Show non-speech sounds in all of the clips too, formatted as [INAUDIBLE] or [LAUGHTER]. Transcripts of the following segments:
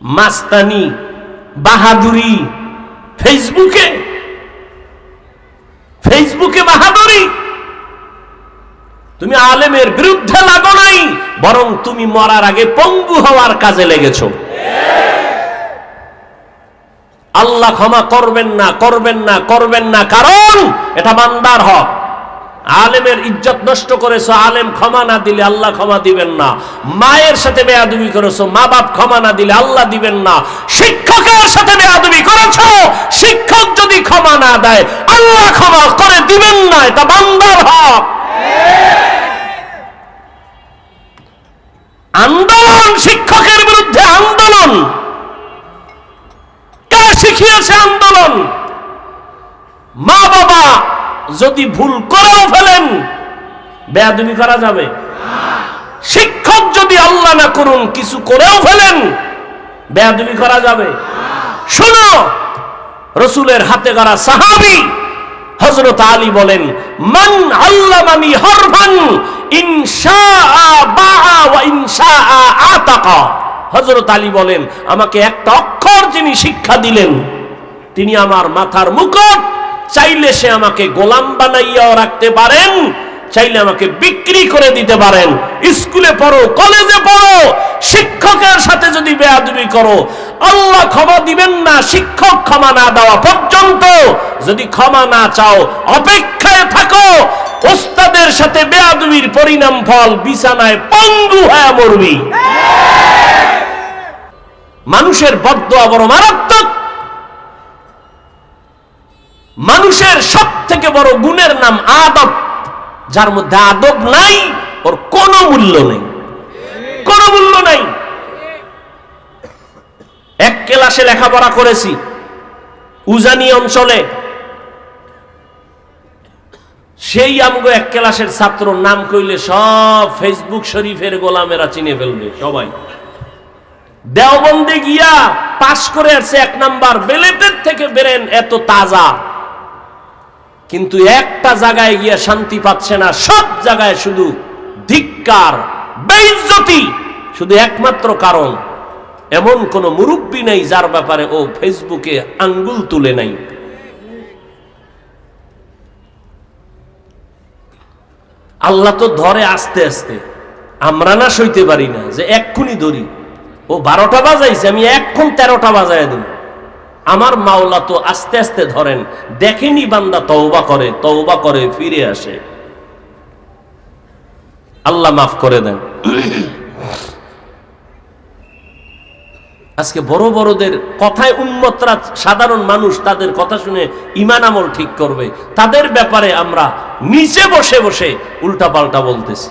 মাস্তানি, বাহাদুরি, ফেসবুকে। ফেসবুকে বাহাদুরি। তুমি আলেমের বিরুদ্ধে লাগো নাই, বরং তুমি মরার আগে পঙ্গু হওয়ার কাজে লেগেছো। আল্লাহ ক্ষমা করবেন না করবেন না করবেন না, কারণ এটা বান্দার হক। আলেমের ইজ্জত নষ্ট করেছ, আলেম ক্ষমা না দিলে আল্লাহ ক্ষমা দিবেন না। মায়ের সাথে বেয়াদবি করেছ, মা বাপ ক্ষমা না দিলে আল্লাহ দিবেন না। শিক্ষকের সাথে বেয়াদবি করেছ, শিক্ষক যদি ক্ষমা না দেয়, আল্লাহ ক্ষমা করে দিবেন না, এটা বান্দার হক। আন্দোলন, শিক্ষকের বিরুদ্ধে আন্দোলন। কে শিখিয়েছে আন্দোলন? মা বাবা যদি ভুল করেও ফেলেন, বেয়াদবি করা যাবে। শিক্ষক যদি আল্লাহ না করুন, কিছু করেও ফেলেন, বেয়াদবি করা যাবে। শোনো, রসুলের হাতে গড়া সাহাবি হজরত আলী বলেন, মান আল্লামানি হরফান হজরত আলী বলেন, আমাকে একটা অক্ষর যিনি শিক্ষা দিলেন, তিনি আমার মাথার মুকুট চাইলে সে আমাকে গোলাম বানাইয়াও রাখতে পারেন, চাইলে আমাকে বিক্রি করে দিতে পারেন। স্কুলে পড়ো, কলেজে পড়ো, শিক্ষকের সাথে যদি বেয়াদবি করো, আল্লাহ ক্ষমা দিবেন না, শিক্ষক ক্ষমা না দেওয়া পর্যন্ত। যদি ক্ষমা না চাও, অপেক্ষায় থাকো, ওস্তাদের সাথে বেয়াদবির পরিণাম ফল বিছানায় পঙ্গু হয়ে মরবি। মানুষের বদ্ধ বড় মারাত্মক। মানুষের সব থেকে বড় গুণের নাম আদব, যার মধ্যে আদব নাই, ওর কোনো মূল্য নেই। কোনো মূল্য নাই। এক ক্লাসে লেখাপড়া করেছি, উজানি অঞ্চলে। সেই আমগো এক ক্লাসের ছাত্র নাম কইলে সব ফেসবুক শরীফের গোলামেরা চিনে ফেলবে, সবাই। দেওবন্দে গিয়া পাশ করে আসছে এক নাম্বার বেলেটের থেকে বেরেন এত তাজা। কিন্তু একটা জায়গায় গিয়ে শান্তি পাচ্ছে না, সব জায়গায় শুধু ধিক্কার, বেইজ্জতি, শুধু একমাত্র কারণ, এমন কোন মুরব্বী নেই যার ব্যাপারে ও ফেসবুকে আঙ্গুল তুলে নাই। আল্লাহ তো ধরে আস্তে আস্তে, আমরা না সইতে পারি না যে এক্ষুনি ধরি। ও বারোটা বাজাইছে, আমি এক্ষণ তেরোটা বাজায় দেব। আমার মাওলা তো আস্তে আস্তে ধরেন, দেখেনি বান্দা তওবা করে তওবা করে ফিরে আসে। আল্লাহ মাফ করে দেন। আজকে বড় বড়দের কথায় উন্মতরা সাধারণ মানুষ তাদের কথা শুনে ইমান আমল ঠিক করবে। তাদের ব্যাপারে আমরা নিচে বসে বসে উল্টা পাল্টা বলতেছি।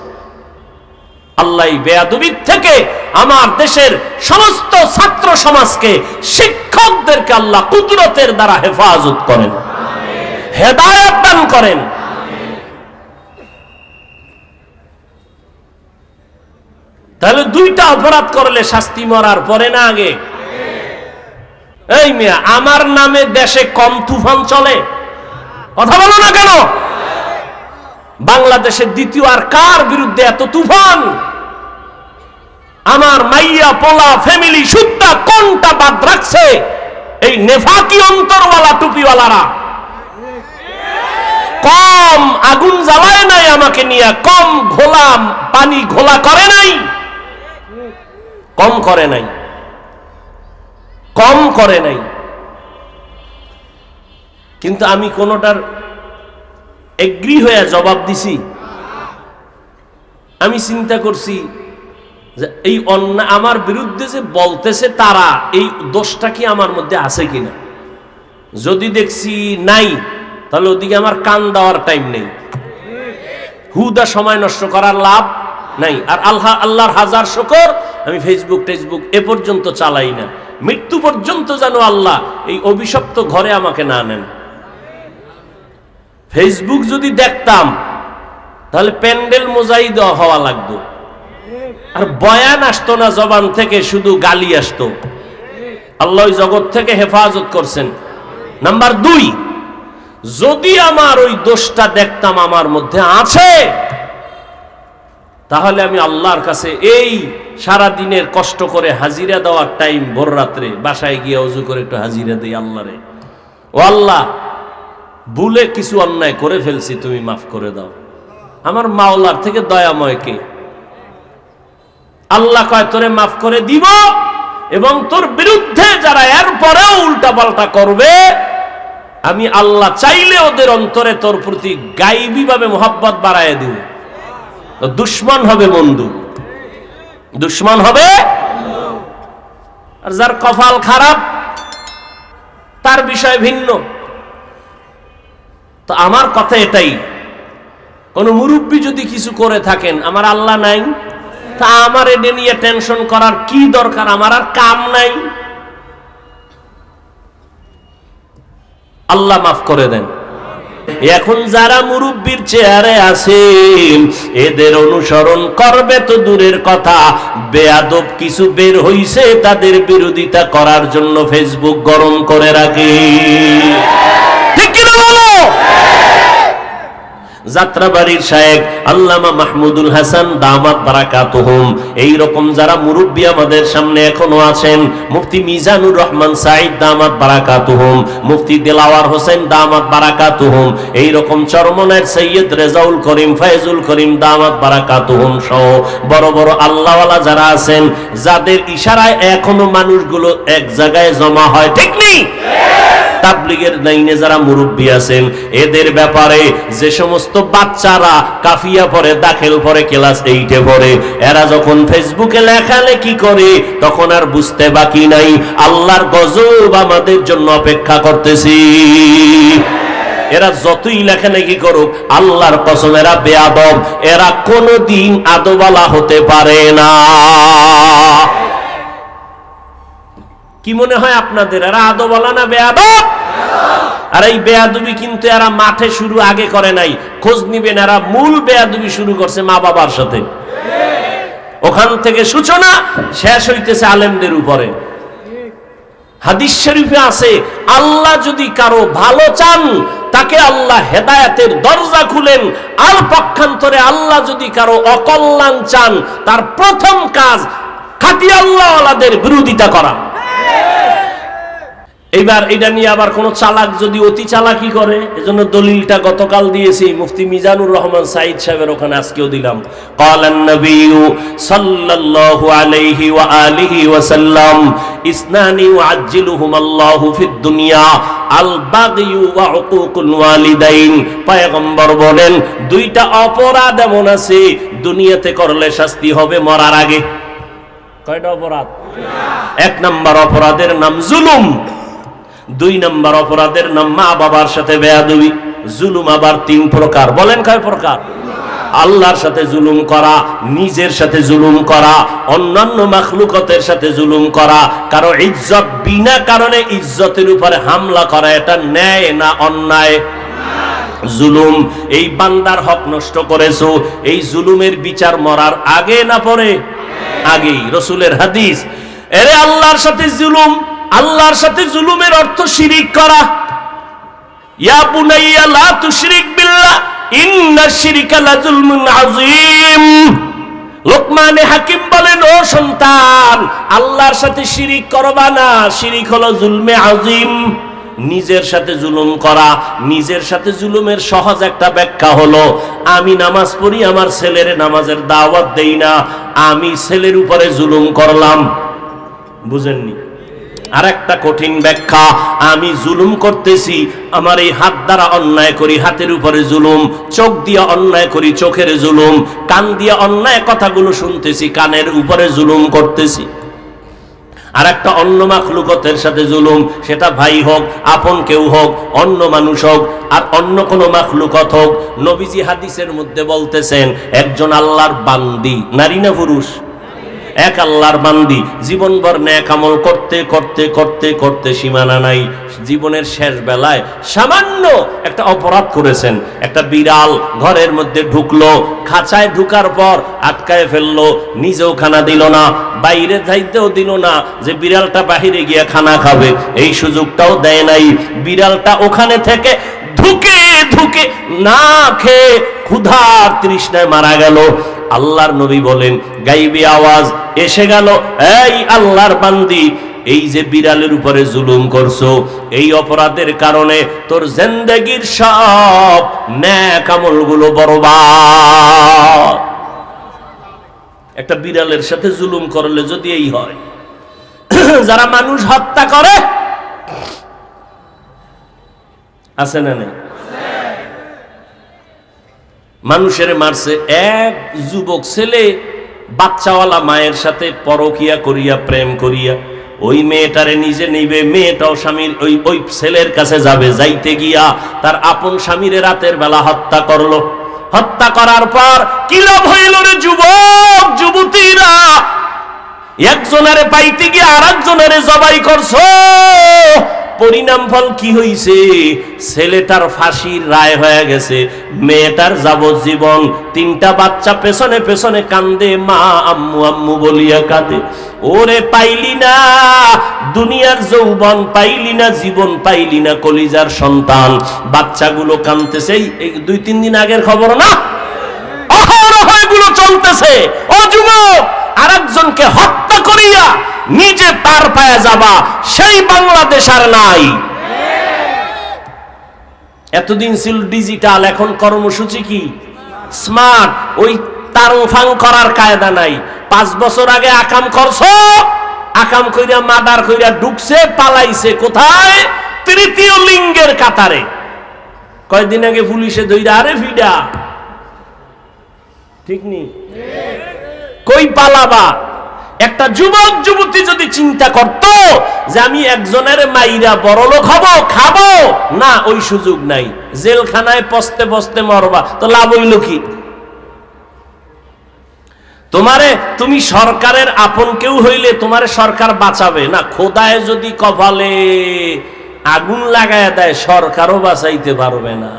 আল্লাহ বেয়াদবির থেকে আমার দেশের সমস্ত ছাত্র সমাজকে শিক্ষকদেরকে আল্লাহ কুদরতের দ্বারা হেফাজত করেন। হেদায়ত দান করেন। তাহলে দুইটা অপরাধ করলে শাস্তি মরার পরে না আগে? এই মিয়া, আমার নামে দেশে কম তুফান চলে? কথা বলো না কেন? বাংলাদেশের দ্বিতীয় আর কার বিরুদ্ধে এত তুফান? আমার মাইয়া পোলা ফ্যামিলি সুদ্ধা কোনটা বাদ রাখছে? এই নেফাকি অন্তরওয়ালা টুপিওয়ালারা। কম আগুন জ্বালায় নাই আমাকে নিয়ে, কম ঘোলা পানি ঘোলা করে নাই। কম করে নাই। কম করে নাই। কিন্তু আমি কোনোটার এগ্রি হয়ে জবাব দিছি। আমি চিন্তা করছি যে এই অন্যায় আমার বিরুদ্ধে যে বলতেছে তারা, এই দোষটা কি আমার মধ্যে আছে কিনা? যদি দেখছি নাই, তাহলে ওদিকে আমার কান দেওয়ার টাইম নেই। হুদা সময় নষ্ট করার লাভ নাই। আর আল্লাহ, আল্লাহর হাজার শকর, আমি ফেসবুক টেসবুক এ পর্যন্ত চালাই না। মৃত্যু পর্যন্ত যেন আল্লাহ এই অভিশপ্ত ঘরে আমাকে না নেন। ফেসবুক যদি দেখতাম, তাহলে প্যান্ডেল মোজাই দেওয়া হওয়া লাগতো। আর বয়ান আসতো না জবান থেকে, শুধু গালি আসতো। আল্লাহ জগৎ থেকে হেফাজত করছেন। নাম্বার দুই, যদি আমার ওই দোষটা দেখতাম আমার মধ্যে আছে, তাহলে আমি আল্লাহর কাছে এই সারা দিনের কষ্ট করে হাজিরা দেওয়ার টাইম ভোর রাত্রে বাসায় গিয়ে অজু করে একটু হাজিরা দেই আল্লাহরে। ও আল্লাহ, ভুলে কিছু অন্যায় করে ফেলছি, তুমি মাফ করে দাও। আমার মাওলার থেকে দয়াময় কে? আল্লাহ কয়, তোরে মাফ করে দিব এবং তোর বিরুদ্ধে যারা এর পরেও উল্টা পাল্টা করবে, আমি আল্লাহ চাইলে ওদের অন্তরে তোর প্রতি গাইবি ভাবে মোহাব্বত বাড়ায় দিব। দুশ্মন হবে বন্ধু। দুশ্মন হবে? আর যার কপাল খারাপ, তার বিষয় ভিন্ন। তো আমার কথা এটাই। কোন মুরব্বী যদি কিছু করে থাকেন, আমার আল্লাহ নাই তা আমার এটা নিয়ে টেনশন করার কি দরকার? আমার আর কাম নাই। আল্লাহ মাফ করে দেন। এখন যারা মুরব্বীর চেয়ারে আছে এদের অনুসরণ করবে তো দূরের কথা। বেয়াদব কিছু বের হইছে, তাদের বিরোধিতা করার জন্য ফেসবুক গরম করে রাখে ঠিক কিনা বলো যাত্রাবাড়ির শায়েক আল্লামা মাহমুদুল হাসান দামাত বারাকাতুহুম। এই যারা মুরব্বী আমাদের সামনে এখনও আছেন, মুফতি মিজানুর রহমান সাইদ দামাত বারাকাতুহুম, মুফতি দিলাওয়ার হোসেন দামাত বারাকাতুহুম এই রকম চরমনের সৈয়দ রেজাউল করিম, ফায়জুল করিম দামাত বারাকাতুহুম সহ বড় বড় আল্লাহওয়ালা যারা আছেন, যাদের ইশারায় এখনও মানুষগুলো এক জায়গায় জমা হয়। ঠিক নেই? তাবলিগের লাইনে যারা মুরব্বী আছেন, এদের ব্যাপারে যে সমস্ত বাচ্চারা কাফিয়া পরে, দাখিল পরে, ক্লাস এইটে পড়ে, এরা যখন ফেসবুকে লেখালেখি করে, তখন আর বুঝতে বাকি নাই। আল্লাহর গজব আমাদের জন্য অপেক্ষা করতেছি। এরা যতই লেখালেখি করুক, আল্লাহর কসম, এরা বেয়াদব এরা কোনোদিন আদবালা হতে পারে না। কি মনে হয় আপনাদের? এরা আদবালা না বেয়াদব? আর এই বেয়াদুবি কিন্তু এরা মাঠে শুরু আগে করে নাই। খোঁজ নিবেন, এরা মূল বেয়াদুবি শুরু করছে মা বাবার সাথে। ওখান থেকে সূচনা শেষ হইতেছে আলেমদের উপরে। হাদিস শরীফে আছে, আল্লাহ যদি কারও ভালো চান, তাকে আল্লাহ হেদায়াতের দরজা খুলেন। আর পক্ষান্তরে আল্লাহ যদি কারও অকল্যাণ চান, তার প্রথম কাজ খাটি আল্লাহওয়ালাদের বিরোধিতা করা। এইবার এটা নিয়ে আবার কোন চালাক যদি অতি চালাকি করে, এজন্য দলিলটা গতকাল দিয়েছি, মুফতি মিজানুর রহমান সাইদ সাহেবের ওখানে আজকেও দিলাম। কালান নবিয়্যু সাল্লাল্লাহু আলাইহি ওয়া আলিহি ওয়া সাল্লাম, ইসনানি আল্লাহু ফিদ দুনিয়া, আল ওয়া উকুকুল ওয়ালিদাইন। পয়গম্বর বলেন, দুইটা অপরাধ এমন আছে, দুনিয়াতে করলে শাস্তি হবে মরার আগে। কয়টা অপরাধ? এক নাম্বার অপরাধের নাম জুলুম। দুই নম্বর অপরাধের নাম মা বাবার সাথে বেয়াদবি, জুলুম আবার তিন প্রকার। বলেন কয় প্রকার? আল্লাহর সাথে জুলুম করা, নিজের সাথে জুলুম করা, অন্যান্য মাখলুকতের সাথে জুলুম করা, কারও ইজ্জত বিনা কারণে ইজ্জতের উপরে হামলা করা, এটা ন্যায় না অন্যায়? জুলুম, এই বান্দার হক নষ্ট করেছ, এই জুলুমের বিচার মরার আগে না পরে? আগেই। রসুলের হাদিস, এরে আল্লাহর সাথে জুলুম আল্লাহর সাথে জুলুমের অর্থ শিরিক করা। ইয়া বুনাইয়া লা তুশরিক বিল্লাহ, ইন্না শিরকা লাযুলমুন আযীম। লোকমানে হাকিম বলেন, ও সন্তান, আল্লাহর সাথে শিরিক করবা না। শিরিক হলো জুলমে আযীম। নিজের সাথে জুলুম করা। নিজের সাথে জুলুমের সহজ একটা ব্যাখ্যা হলো, আমি নামাজ পড়ি, আমার ছেলের নামাজের দাওয়াত দেই না। আমি ছেলের উপরে জুলুম করলাম। বুঝেননি? আর একটা কঠিন ব্যাখ্যা, আমি জুলুম করতেছি, আমার এই হাত দ্বারা অন্যায় করি, হাতের উপরে জুলুম, চোখ দিয়ে অন্যায় করি, চোখের জুলুম, কান দিয়ে অন্যায় কথাগুলো শুনতেছি, কানের উপরে জুলুম করতেছি। আর একটা অন্য মাখলুকতের সাথে জুলুম, সেটা ভাই হোক, আপন কেউ হোক, অন্য মানুষ হোক, আর অন্য কোনো মাখলুকত হোক, নবীজি হাদিসের মধ্যে বলতেছেন, একজন আল্লাহর বান্দি, নারী না পুরুষ? এক আল্লাহর বান্দি। জীবনভর ন্যাক আমল করতে করতে করতে করতে সীমানা নাই। জীবনের শেষ বেলায় সামান্য একটা অপরাধ করেছেন। একটা বিড়াল ঘরের মধ্যে ঢুকলো, খাঁচায় ঢুকার পর আটকায় ফেলল, নিজেও খানা দিল না, বাইরে যাইতেও দিল না যে বিড়ালটা বাহিরে গিয়ে খানা খাবে। এই সুযোগটাও দেয় নাই। বিড়ালটা ওখানে থেকে ধুকে ধুকে না খেয়ে ক্ষুধার তৃষ্ণায় মারা গেল। আল্লাহর নবী বলেন, গাইবি আওয়াজ এসে গেল, এই আল্লাহর বান্দি, এই যে বিড়ালের উপরে জুলুম করছ, এই অপরাধের কারণে তোর জিন্দেগির সব ন্যাক আমলগুলো বরবাদ। একটা বিড়ালের সাথে জুলুম করলে যদি এই হয়, [CLEARS THROAT] যারা মানুষ হত্যা করে, আছে না নেই? মানুষের মারছে এক যুবক ছেলে বাচ্চাওয়ালা মায়ের সাথে পরকিয়া করিয়া, প্রেম করিয়া, ওই মেয়েটারে নিজে নিবে, মেয়েটাও স্বামীর ওই ওই ছেলের কাছে যাবে, যাইতে গিয়া তার আপন স্বামীর রাতের বেলা হত্যা করল। হত্যা করার পর কি লাভ হইল রে যুবক, যুবতীরা? একজনের পাইতে গিয়ে আর একজনের জবাই করছ? পরিণাম ফল কি হইছে? ছেলেটার ফাঁসির রায় হয়ে গেছে। মেয়েটার যাবজ্জীবন। তিনটা বাচ্চা পেছনে পেছনে কান্দে, মা, আম্মু আম্মু বলিয়া কাঁদে। ওরে পাইলি না, দুনিয়ার যৌবন পাইলি না, জীবন পাইলি না, কলিজার সন্তান। বাচ্চাগুলো এই দুই, তিন দিন আগের খবর না? অহরহ এগুলো চলতেছে। ও যুবক, আরেকজনকে হত্যা করিয়া নিজে পার পায়া যাবা সেই বাংলাদেশ আর নাই। এতদিন ছিল ডিজিটাল এখন কর্মসূচি কি? স্মার্ট ওই তারফাং করার কায়দা নাই। পাঁচ বছর আগে আকাম করছ আকাম কইরা মাদার কইরা ঢুকছে পালাইছে কোথায়? তৃতীয় লিঙ্গের কাতারে। কয়দিন আগে পুলিশে দইরা আরে ফিডা। ঠিক নেই কই পালাবা? একটা যুবক, যুবতী যদি চিন্তা করত যে আমি একজনের মাইরা বড়লোক হব, খাব, না, ওই সুযোগ নাই। জেলখানায় পস্তে পস্তে মরবা, তো লাভ হইল কি? তোমারে, তুমি সরকারের আপন কেউ হইলে তোমারে সরকার বাঁচাবে। না, খোদায় যদি কপালে আগুন লাগায় দেয়, সরকারও বাঁচাইতে পারবে না।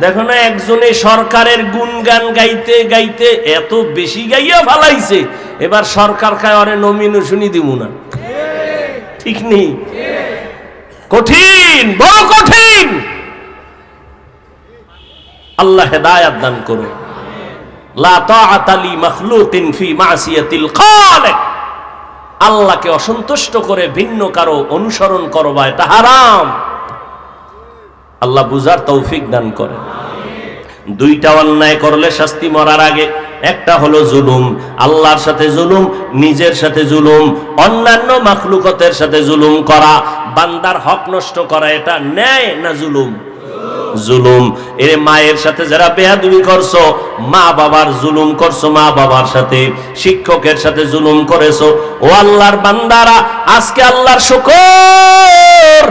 দেখো না, একজনে সরকারের গুণগান গাইতে গাইতে এত বেশি গাইয়া ফালাইছে। এবার সরকার খায় অরে নমিনেশনই দিব না। ঠিক নেই। কঠিন, বড় কঠিন। আল্লাহ হেদায়াত দান করো। লা তাআতা লি মাখলুকিন ফি মাসিয়াতিল খালিক। আল্লাহকে অসন্তুষ্ট করে ভিন্ন কারও অনুসরণ করবা এটা হারাম। আল্লাহ বুঝার তৌফিক দান করে। দুইটা অন্যায় করলে শাস্তি মরার আগে একটা হলো জুলুম, আল্লাহর সাথে জুলুম, নিজের সাথে জুলুম, অন্যান্য মাখলুকতের সাথে জুলুম করা, বান্দার হক নষ্ট করা, এটা ন্যায় না জুলুম? জুলুম। এর মায়ের সাথে যারা বেয়াদবি করছ, মা বাবার জুলুম করছ মা বাবার সাথে, শিক্ষকের সাথে জুলুম করেছ, ও আল্লাহর বান্দারা, আজকে আল্লাহর শুকর।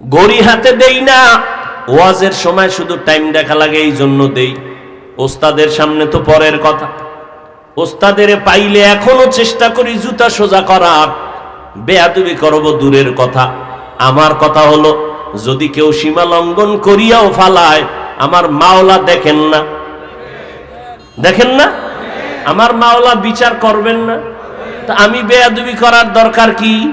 গড়ি হাতে দেই না, ওয়াজের সময় শুধু টাইম দেখা লাগে এই জন্য দেই। ওস্তাদের সামনে তো পরের কথা। ওস্তাদের পাইলে এখনও চেষ্টা করি জুতা সোজা করার। বেয়াদবি করব দূরের কথা। আমার কথা হলো, যদি কেউ সীমা লঙ্ঘন করিয়াও ফালায়, আমার মাওলা দেখেন না। দেখেন না? আমার মাওলা বিচার করবেন না। তা আমি বেয়াদবি করার দরকার কি?